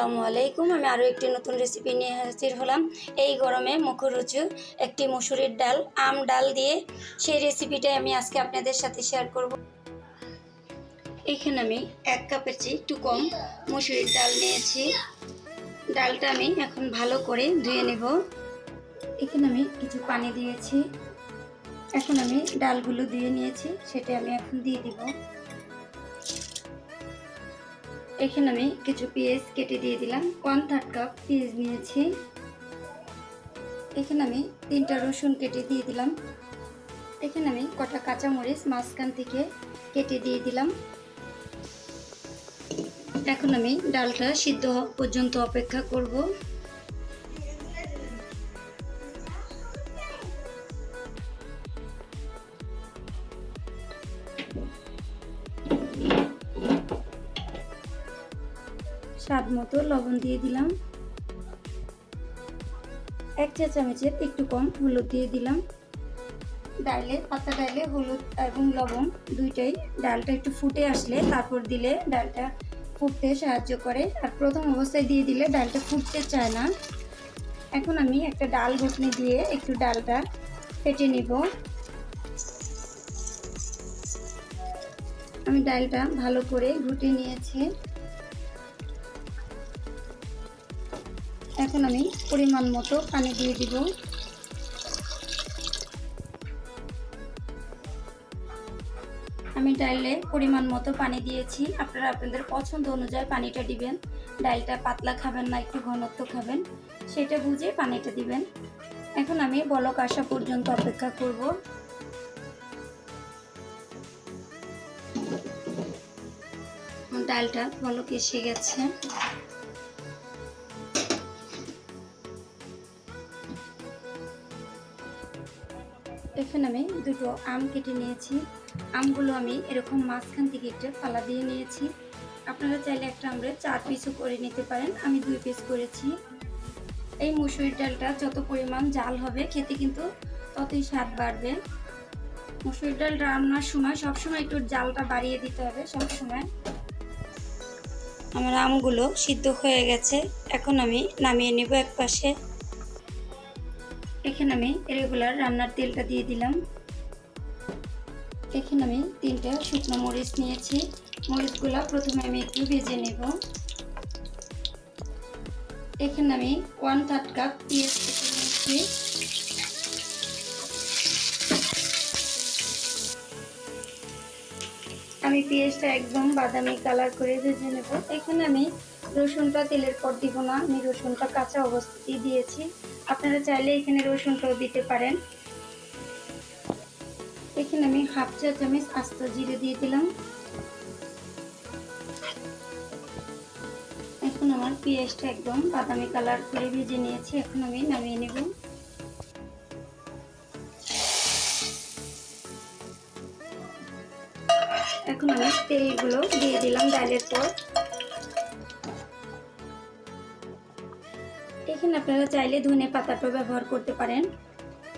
আসসালামু আলাইকুম। আমি আরও একটি নতুন রেসিপি নিয়ে হাজির হলাম। এই গরমে মুখরুচু একটি মসুরির ডাল, আম ডাল দিয়ে সেই রেসিপিটাই আমি আজকে আপনাদের সাথে শেয়ার করব। এখানে আমি এক কাপের চেয়ে একটু কম মসুরির ডাল নিয়েছি। ডালটা আমি এখন ভালো করে ধুয়ে নেব। এখানে আমি কিছু পানি দিয়েছি। এখন আমি ডালগুলো দিয়ে নিয়েছি, সেটা আমি এখন দিয়ে দিব। এখানে আমি কিছু পেঁয়াজ কেটে দিয়ে দিলাম। ওয়ান থার্ড কাপ পেঁয়াজ নিয়েছি। এখানে আমি তিনটা রসুন কেটে দিয়ে দিলাম। এখানে আমি কটা কাঁচামরিচ মাঝখান থেকে কেটে দিয়ে দিলাম। এখন আমি ডালটা সিদ্ধ পর্যন্ত অপেক্ষা করব। স্বাদ মতো লবণ দিয়ে দিলাম। এক চা চামচের একটু কম হলুদ দিয়ে দিলাম। ডালে পাতা ডালে হলুদ এবং লবণ দুইটাই ডালটা একটু ফুটে আসলে তারপর দিলে ডালটা ফুটতে সাহায্য করে। আর প্রথম অবস্থায় দিয়ে দিলে ডালটা ফুটতে চায় না। এখন আমি একটা ডাল ঘুটনি দিয়ে একটু ডালটা ফেটে নিব। আমি ডালটা ভালো করে ঘুটে নিয়েছি। এখন আমি পরিমাণ মতো পানি দিয়ে দিব। আমি ডাইলে পরিমাণ মতো পানি দিয়েছি। আপনারা আপনাদের পছন্দ অনুযায়ী পানিটা দিবেন। ডাইলটা পাতলা খাবেন না, একটু ঘনত্ব খাবেন। সেটা বুঝে পানিটা দিবেন। এখন আমি বলক আসা পর্যন্ত অপেক্ষা করব। ডালটা বলক এসে গেছে। এখানে আমি দুটো আম কেটে নিয়েছি। আমগুলো আমি এরকম মাঝখান থেকে একটা ফালা দিয়ে নিয়েছি। আপনারা চাইলে একটা আমরা চার পিসও করে নিতে পারেন। আমি দুই পিস করেছি। এই মুসুরির ডালটা যত পরিমাণ জাল হবে, খেতে কিন্তু ততই স্বাদ বাড়বে। মুসুরির ডাল রান্নার সময় সবসময় একটু জালটা বাড়িয়ে দিতে হবে সবসময় আমার আমগুলো সিদ্ধ হয়ে গেছে। এখন আমি নামিয়ে নেব এক পাশে এখানে আমি রেগুলার রান্নার তেলটা দিয়ে দিলাম। এখানে আমি তিনটা শুকনো মরিচ নিয়েছি। মরিচগুলো প্রথমে আমি একটু ভেজে নেব। এখানে আমি ওয়ান থার্ড কাপ পেঁয়াজ নিয়েছি। আমি পেঁয়াজটা একদম বাদামি কালার করে ভেজে নেব। এখানে আমি রসুনটা তেলের পর দিব না। আমি রসুনটা কাঁচা অবস্থাতেই দিয়েছি। আপনারা চাইলে এখানে রসুনটাও দিতে পারেন। এখানে আমি হাফ চা চামচ আস্ত জিরে দিয়ে দিলাম। এখন আমার পেঁয়াজটা একদম বাদামি কালার করে ভেজে নিয়েছি। এখন আমি নামিয়ে নেব। এখন আমি তেলগুলো দিয়ে দিলাম ডালের পর। এখানে আপনারা চাইলে ধনে পাতাটা ব্যবহার করতে পারেন।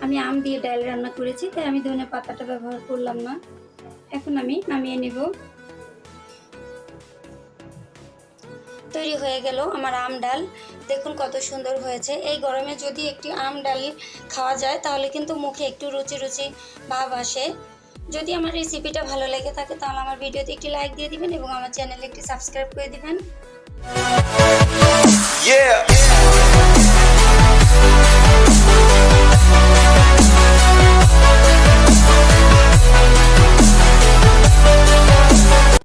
আমি আম দিয়ে ডাল রান্না করেছি, তাই আমি ধনে পাতাটা ব্যবহার করলাম না। এখন আমি নামিয়ে নেব। তৈরি হয়ে গেল আমার আম ডাল। দেখুন কত সুন্দর হয়েছে। এই গরমে যদি একটি আম ডাল খাওয়া যায়, তাহলে কিন্তু মুখে একটু রুচি রুচি ভাব আসে। যদি আমার রেসিপিটা ভালো লেগে থাকে, তাহলে আমার ভিডিওতে একটি লাইক দিয়ে দিবেন এবং আমার চ্যানেলে একটি সাবস্ক্রাইব করে দিবেন Yeah.